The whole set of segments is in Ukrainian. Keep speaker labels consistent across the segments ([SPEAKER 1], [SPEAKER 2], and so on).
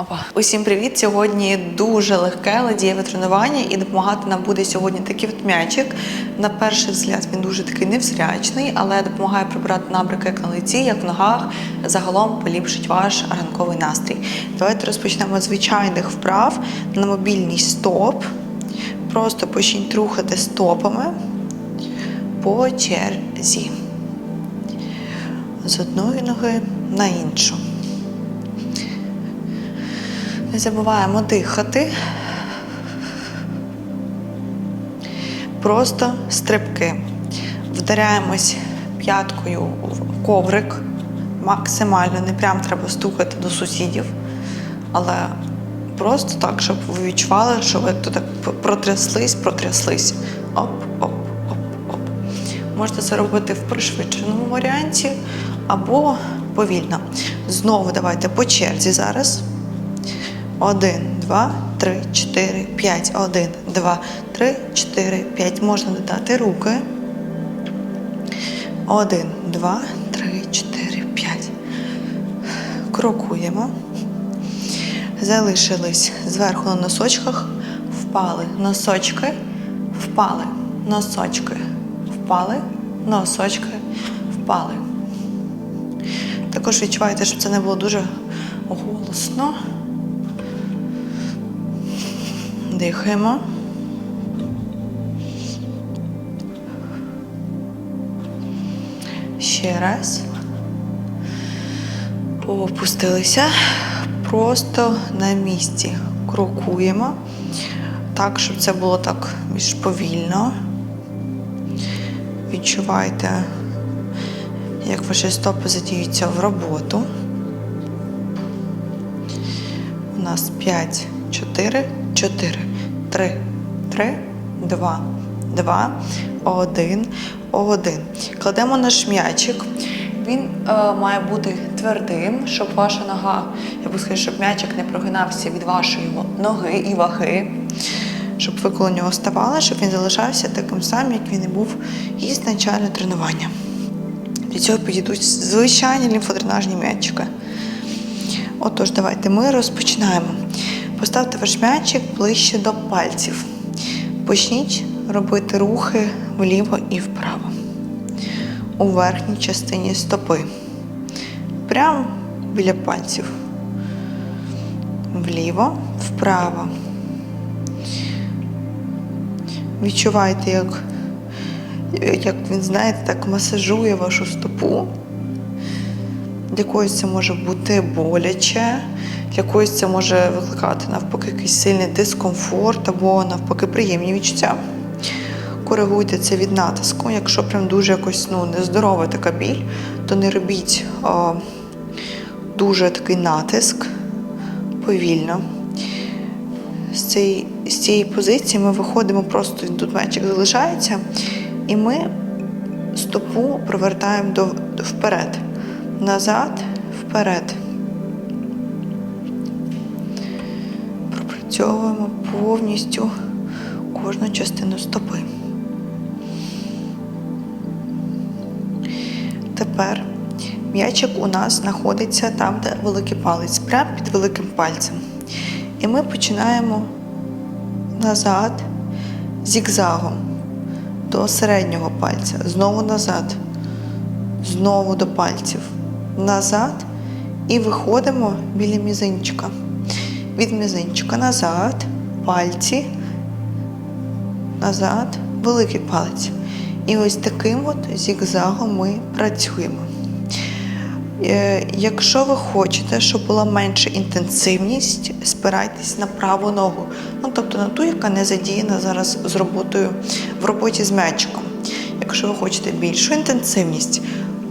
[SPEAKER 1] Опа. Усім привіт! Сьогодні дуже легке, але дієве тренування, і допомагати нам буде сьогодні такий от м'ячик. На перший взгляд він дуже такий невзрячний, але допомагає прибирати набряки як на лиці, як в ногах. Загалом поліпшить ваш ранковий настрій. Давайте розпочнемо з звичайних вправ на мобільний стоп. Просто почніть рухати стопами по черзі. З одної ноги на іншу. Не забуваємо дихати. Просто стрибки. Вдаряємось п'яткою в коврик. Максимально не прям треба стукати до сусідів. Але просто так, щоб ви відчували, що ви тут протряслись, протряслись. Оп, оп, оп, оп. Можете це робити в пришвидшеному варіанті або повільно. Знову давайте по черзі зараз. Один, два, три, чотири, п'ять. Один, два, три, чотири, п'ять. Можна додати руки. Один, два, три, чотири, п'ять. Крокуємо. Залишились зверху на носочках. Впали носочки, впали носочки, впали носочки, впали. Також відчувайте, щоб це не було дуже голосно. Дихаємо. Ще раз. Опустилися. Просто на місці. Крокуємо. Так, щоб це було так більш повільно. Відчувайте, як ваші стопи задіються в роботу. У нас 5, 4, 4, 3, 3, 2, 2, 1, 1. Кладемо наш м'ячик. Він е, має бути твердим, щоб ваша нога, я би сказала, щоб м'ячик не прогинався від вашої ноги і ваги. Щоб ви коло нього ставали, щоб він залишався таким самим, як він і був ізначально тренування. Для цього підійдуть звичайні лімфодренажні м'ячики. Отож, давайте ми розпочинаємо. Поставте ваш м'ячик ближче до пальців. Почніть робити рухи вліво і вправо. У верхній частині стопи. Прямо біля пальців. Вліво, вправо. Відчувайте, як, як він, знаєте, так масажує вашу стопу. Для когось це може бути боляче, для когось це може викликати навпаки якийсь сильний дискомфорт або навпаки приємні відчуття. Коригуйте це від натиску. Якщо прям дуже якось ну, нездорова така біль, то не робіть а, дуже такий натиск повільно. З цієї, з цієї позиції ми виходимо просто, тут м'ячик залишається, і ми стопу провертаємо до вперед. Назад, вперед. Пропрацьовуємо повністю кожну частину стопи. Тепер м'ячик у нас знаходиться там, де великий палець, прямо під великим пальцем. І ми починаємо назад зігзагом до середнього пальця, знову назад, знову до пальців, назад і виходимо біля мізинчика. Від мізинчика назад, пальці, назад, великий палець. І ось таким от зігзагом ми працюємо. Е, Якщо ви хочете, щоб була менша інтенсивність, спирайтесь на праву ногу. Ну, тобто на ту, яка не задіяна зараз з роботою в роботі з м'ячиком. Якщо ви хочете більшу інтенсивність,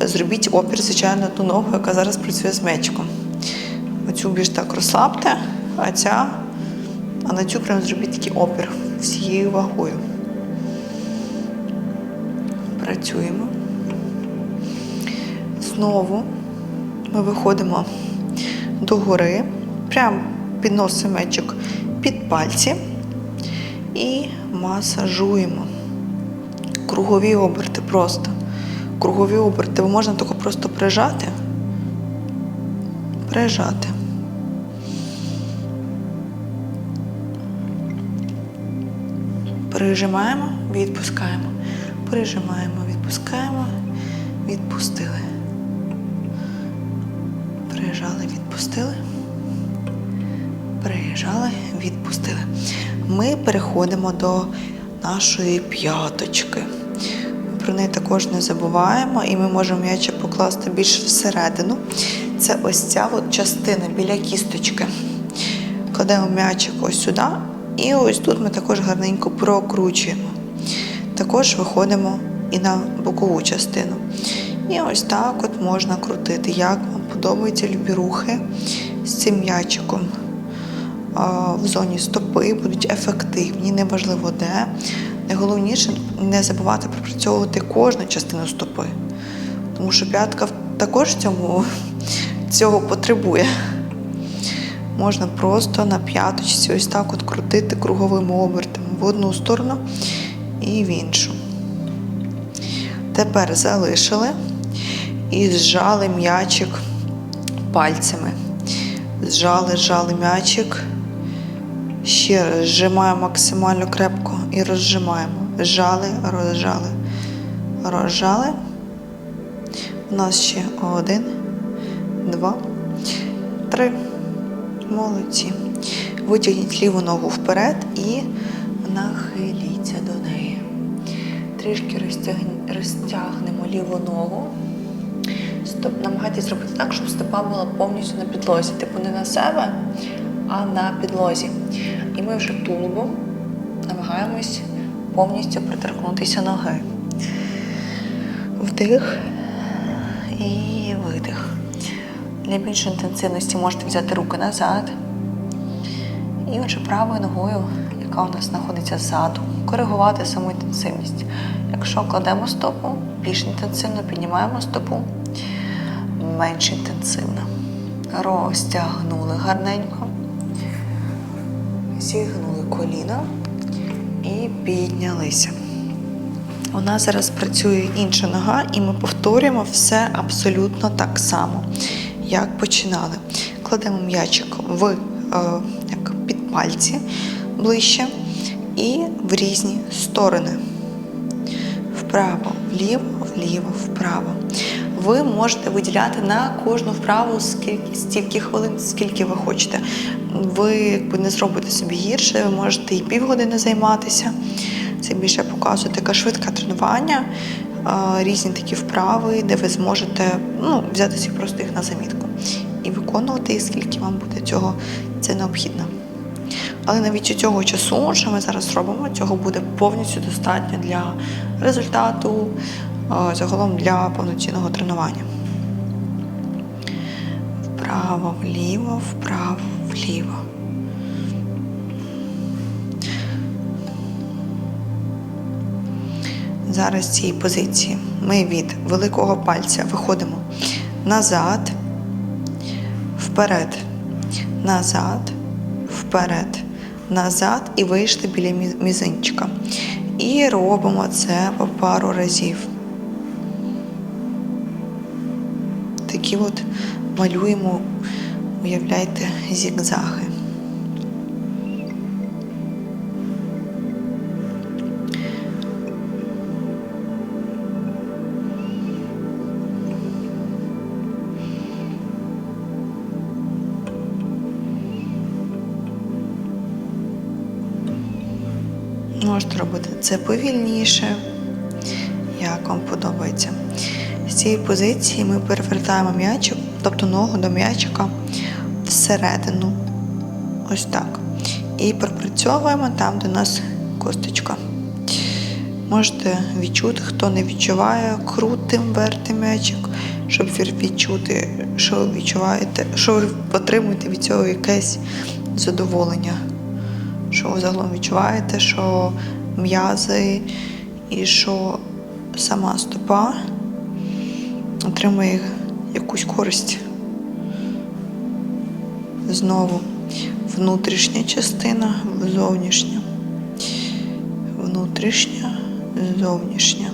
[SPEAKER 1] зробіть опір, звичайно, на ту ногу, яка зараз працює з м'ячиком. Оцю більш так розслабте, а ця, а на цю прям зробіть такий опір всією вагою. Працюємо. Знову ми виходимо до гори, прямо підносимо мечик під пальці і масажуємо. Кругові оберти просто. Кругові оберти. Можна тако просто прижати. Прижати. Прижимаємо, відпускаємо. Прижимаємо, відпускаємо, відпустили. Прижали, відпустили. Прижали, відпустили. Ми переходимо до нашої п'яточки. Про неї також не забуваємо, і ми можемо м'ячик покласти більш всередину. Це ось ця от частина біля кісточки. Кладемо м'ячик ось сюди, і ось тут ми також гарненько прокручуємо. Також виходимо і на бокову частину. І ось так от можна крутити. Як вам подобаються любі рухи з цим м'ячиком в зоні стопи будуть ефективні, неважливо де. Найголовніше не забувати пропрацьовувати кожну частину стопи. Тому що п'ятка також цьому, цього потребує. Можна просто на п'яточці ось так от крутити круговим обертом в одну сторону і в іншу. Тепер залишили і зжали м'ячик пальцями. Зжали, зжали м'ячик. Ще раз зжимаємо максимально крепко і розжимаємо. Зжали, розжали, розжали. У нас ще один, два, три. Молодці. Витягніть ліву ногу вперед і нахиліться до неї. Трішки розтягнемо ліву ногу. Стоп, намагайтесь зробити так, щоб стопа була повністю на підлозі. Типу не на себе, а на підлозі. І ми вже тулубом намагаємось повністю приторкнутися ноги. Вдих і видих. Для більшої інтенсивності можете взяти руки назад. І отже правою ногою, яка у нас знаходиться ззаду, коригувати саму інтенсивність. Якщо кладемо стопу, більш інтенсивно піднімаємо стопу, менш інтенсивно. Розтягнули гарненько, зігнули коліна і піднялися. У нас зараз працює інша нога, і ми повторюємо все абсолютно так само, як починали. Кладемо м'ячик в е, як під пальці ближче і в різні сторони. Вправо, вліво, вліво, вправо. Ви можете виділяти на кожну вправу скільки, стільки хвилин, скільки ви хочете. Ви якби не зробите собі гірше, ви можете і півгодини займатися. Це більше показує таке швидке тренування, різні такі вправи, де ви зможете ну, взяти собі просто їх на замітку і виконувати їх, скільки вам буде цього це необхідно. Але навіть цього часу, що ми зараз робимо, цього буде повністю достатньо для результату, загалом для повноцінного тренування. Вправо, вліво, вправо, вліво. Зараз з цієї позиції ми від великого пальця виходимо назад, вперед, назад, вперед, назад і вийшли біля мізинчика. І робимо це по пару разів. Такі от малюємо, уявляйте, зігзаги. Можете робити це повільніше, як вам подобається. З цієї позиції ми перевертаємо м'ячик, тобто ногу до м'ячика всередину. Ось так. І пропрацьовуємо там, де у нас косточка. Можете відчути, хто не відчуває, крутим вертим м'ячик, щоб відчути, що відчуваєте, що отримуєте від цього якесь задоволення що ви загалом відчуваєте, що м'язи і що сама стопа отримує якусь користь. Знову внутрішня частина, зовнішня. Внутрішня, зовнішня.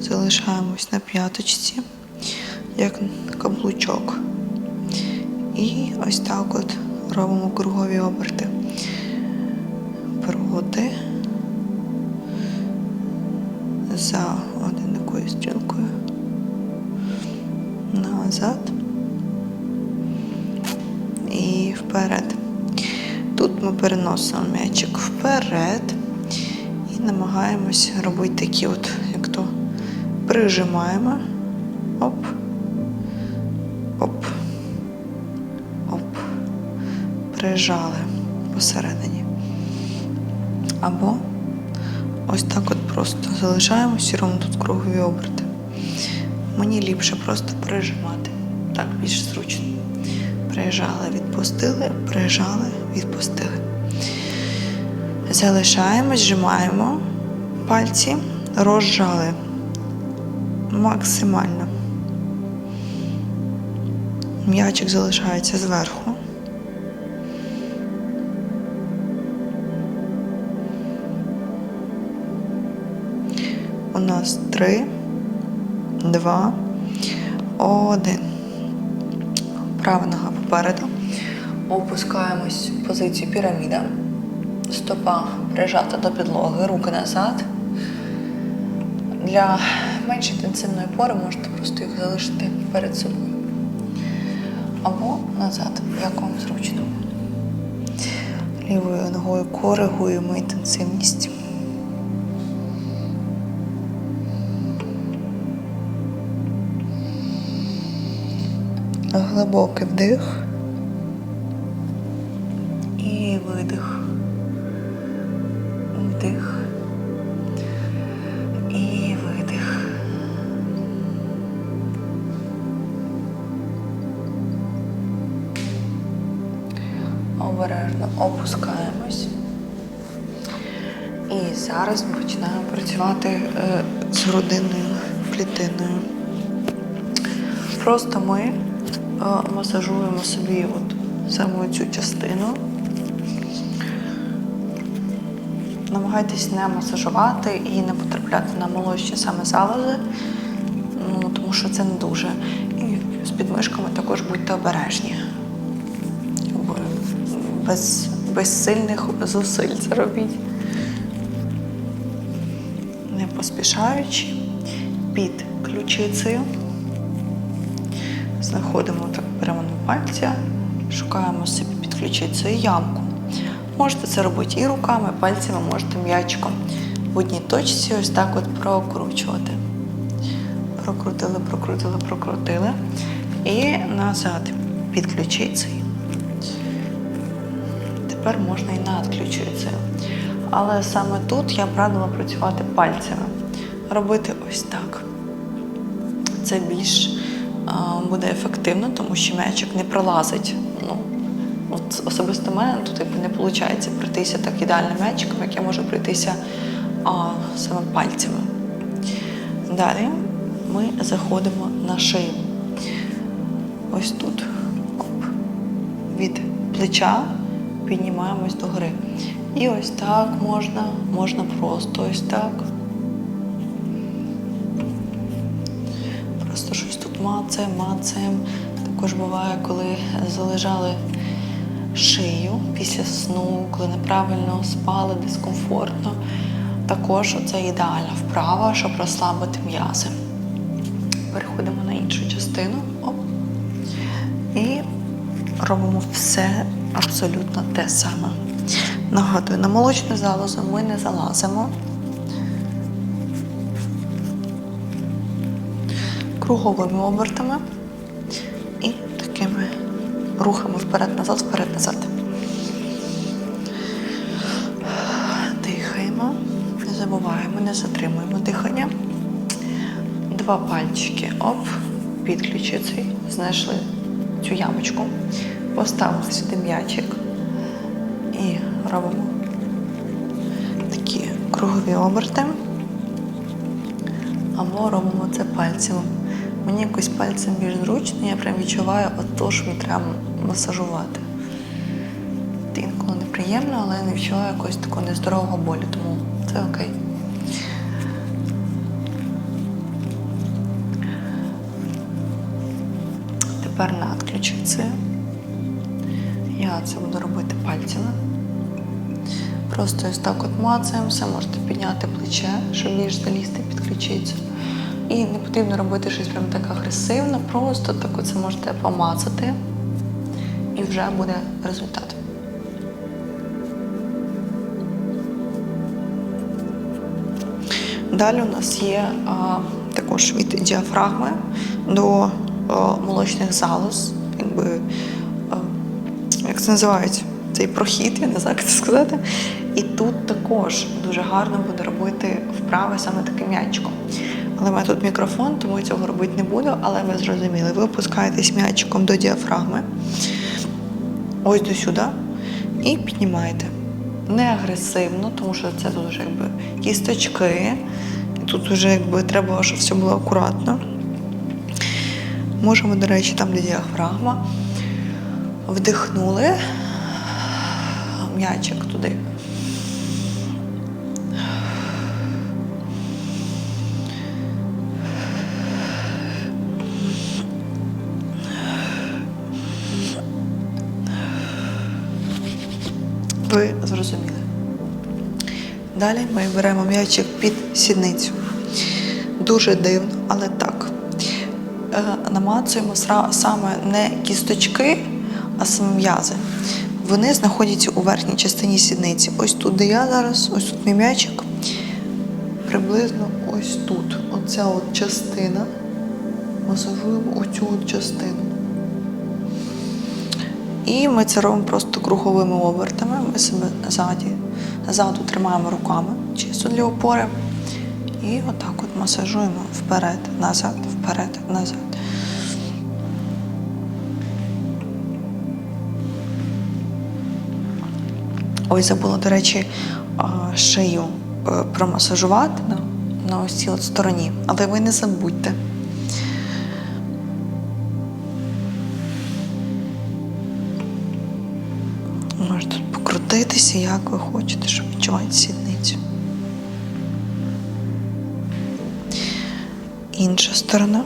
[SPEAKER 1] Залишаємось на п'яточці, як каблучок. І ось так от робимо кругові оберти. роботи за одинакою стрілкою. Назад і вперед. Тут ми переносимо м'ячик вперед і намагаємось робити такі, от, як то прижимаємо. Прижали посередині. Або ось так от просто залишаємо все одно тут кругові оберти. Мені ліпше просто прижимати. Так більш зручно. Прижали, відпустили, прижали, відпустили. Залишаємо, зжимаємо пальці, розжали максимально. М'ячик залишається зверху. У нас три, два, один. Права нога попереду. Опускаємось в позицію піраміда. Стопа прижата до підлоги, руки назад. Для менш інтенсивної пори можете просто їх залишити перед собою. Або назад, як вам зручно. Лівою ногою коригуємо інтенсивність. Глибокий вдих і видих. Вдих і видих. Обережно опускаємось. І зараз ми починаємо працювати е, з грудинною клітиною. Просто ми масажуємо собі от саме цю частину. Намагайтесь не масажувати і не потрапляти на молочні саме залози, ну, тому що це не дуже. І з підмишками також будьте обережні. Без, без сильних зусиль це робіть. Не поспішаючи, під ключицею. Знаходимо так прямо на пальця, шукаємо собі під ключицею ямку. Можете це робити і руками, і пальцями, можете м'ячиком. В одній точці ось так от прокручувати. Прокрутили, прокрутили, прокрутили. І назад під ключицею. Тепер можна і над ключицею. Але саме тут я б радила працювати пальцями. Робити ось так. Це більш буде ефективно, тому що м'ячик не пролазить. Ну, от особисто в мене тут якби не виходить пройтися так ідеально м'ячиком, як я можу пройтися а, саме пальцями. Далі ми заходимо на шию. Ось тут. Оп. Від плеча піднімаємось до гори. І ось так можна, можна просто ось так. Мацаємо, мацаємо. Також буває, коли залежали шию після сну, коли неправильно спали, дискомфортно. Також це ідеальна вправа, щоб розслабити м'язи. Переходимо на іншу частину. Оп. І робимо все абсолютно те саме. Нагадую, на молочну залозу ми не залазимо. Круговими обертами і такими рухами вперед-назад, вперед-назад. Дихаємо, не забуваємо, не затримуємо дихання. Два пальчики оп, під ключицею, знайшли цю ямочку, поставили сюди м'ячик і робимо такі кругові оберти. Або робимо це пальцем. Мені якось пальцем більш зручно, я прям відчуваю то, що мені треба масажувати. Це інколи неприємно, але я не відчуваю якогось такого нездорового болю, тому це окей. Тепер над ключицею. Я це буду робити пальцями. Просто ось так от мацаємо, все можете підняти плече, щоб більш залізти під ключицю. І не потрібно робити щось прям так агресивно, просто так оце можете помацати, і вже буде результат. Далі у нас є а, також від діафрагми до а, молочних залоз, якби, а, як це називають, цей прохід, я не знаю, як це сказати. І тут також дуже гарно буде робити вправи саме таким м'ячиком. Але в мене тут мікрофон, тому я цього робити не буду, але ви зрозуміли, ви опускаєтесь м'ячиком до діафрагми, ось до сюди, і піднімаєте. Не агресивно, тому що це тут вже якби кісточки. І тут вже якби треба, щоб все було акуратно. Можемо, до речі, там, де діафрагма, вдихнули м'ячик Ви зрозуміли. Далі ми беремо м'ячик під сідницю. Дуже дивно, але так. Е, намацуємо саме не кісточки, а саме м'язи. Вони знаходяться у верхній частині сідниці. Ось тут, де я зараз, ось тут мій м'ячик. Приблизно ось тут. Оця от частина. Масажуємо оцю от частину. І ми це робимо просто круговими обертами. Ми себе ззаді, ззаду тримаємо руками чисто для опори. І отак от масажуємо вперед, назад, вперед, назад. Ой, забула, до речі, шию е, промасажувати на, ось цій от стороні. Але ви не забудьте. Покрутитися, як ви хочете, щоб відчувати сідницю. Інша сторона.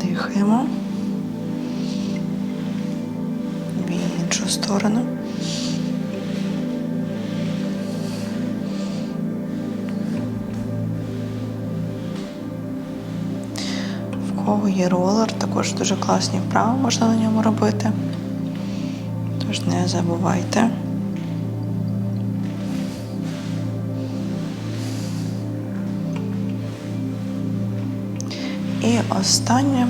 [SPEAKER 1] Дихаємо. Є ролер, також дуже класні вправи можна на ньому робити. Тож не забувайте. І останнє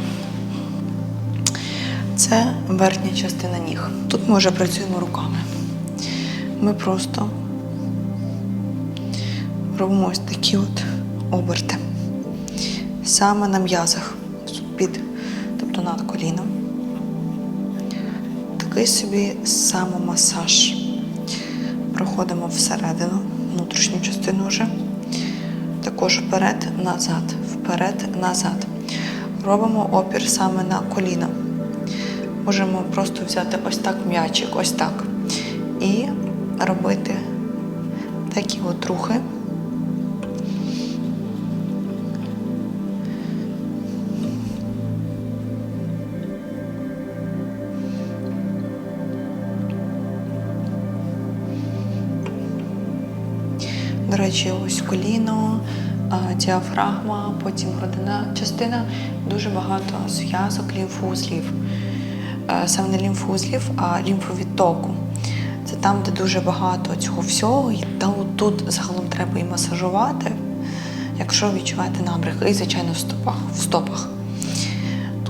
[SPEAKER 1] це верхня частина ніг. Тут ми вже працюємо руками. Ми просто робимо ось такі от оберти. Саме на м'язах, під, тобто над коліном. Такий собі самомасаж. Проходимо всередину, внутрішню частину вже. Також вперед, назад, вперед, назад. Робимо опір саме на коліна. Можемо просто взяти ось так м'ячик, ось так. І робити такі от рухи. Речі, ось коліно, діафрагма, потім грудина частина, дуже багато зв'язок лімфоузлів. Е, Саме не лімфоузлів, а лімфовідтоку. Це там, де дуже багато цього всього, і тут загалом треба і масажувати, якщо відчуваєте набряк, і звичайно в стопах. В стопах.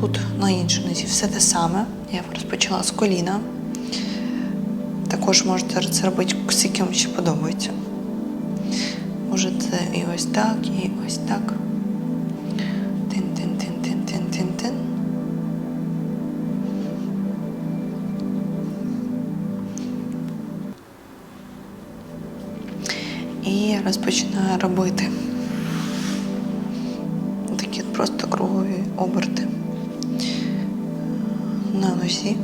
[SPEAKER 1] Тут на іншій нозі все те саме. Я розпочала з коліна. Також можете це робити, скільки вам ще подобається. Можете і ось так, і ось так. Тин-тин-тин-тин-тин-тин-тин. І розпочинаю робити такі просто кругові оберти на носі.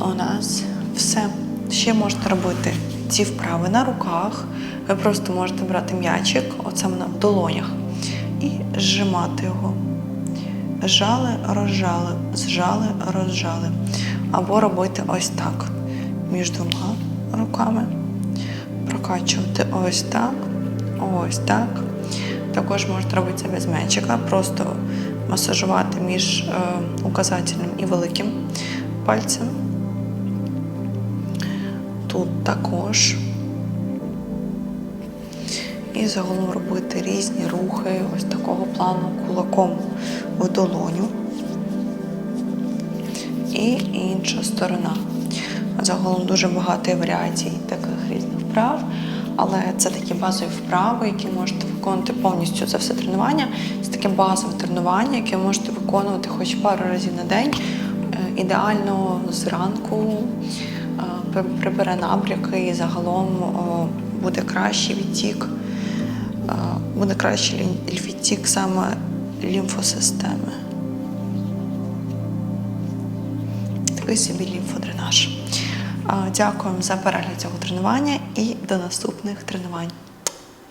[SPEAKER 1] У нас все. Ще можете робити ці вправи на руках. Ви просто можете брати м'ячик, оце на в долонях, і зжимати його. Зжали, розжали, зжали, розжали. Або робити ось так між двома руками. Прокачувати ось так, ось так. Також можете робити це без м'ячика, просто масажувати між е, указательним і великим пальцем. Тут також. І загалом робити різні рухи ось такого плану кулаком в долоню. І інша сторона. Загалом дуже багато варіацій таких різних вправ, але це такі базові вправи, які можете виконувати повністю за все тренування. Це таке базове тренування, яке можете виконувати хоч пару разів на день. Е, Ідеально зранку прибере набряки і загалом буде кращий відтік, буде кращий відтік саме лімфосистеми. Такий собі лімфодренаж. Дякуємо за перегляд цього тренування і до наступних тренувань.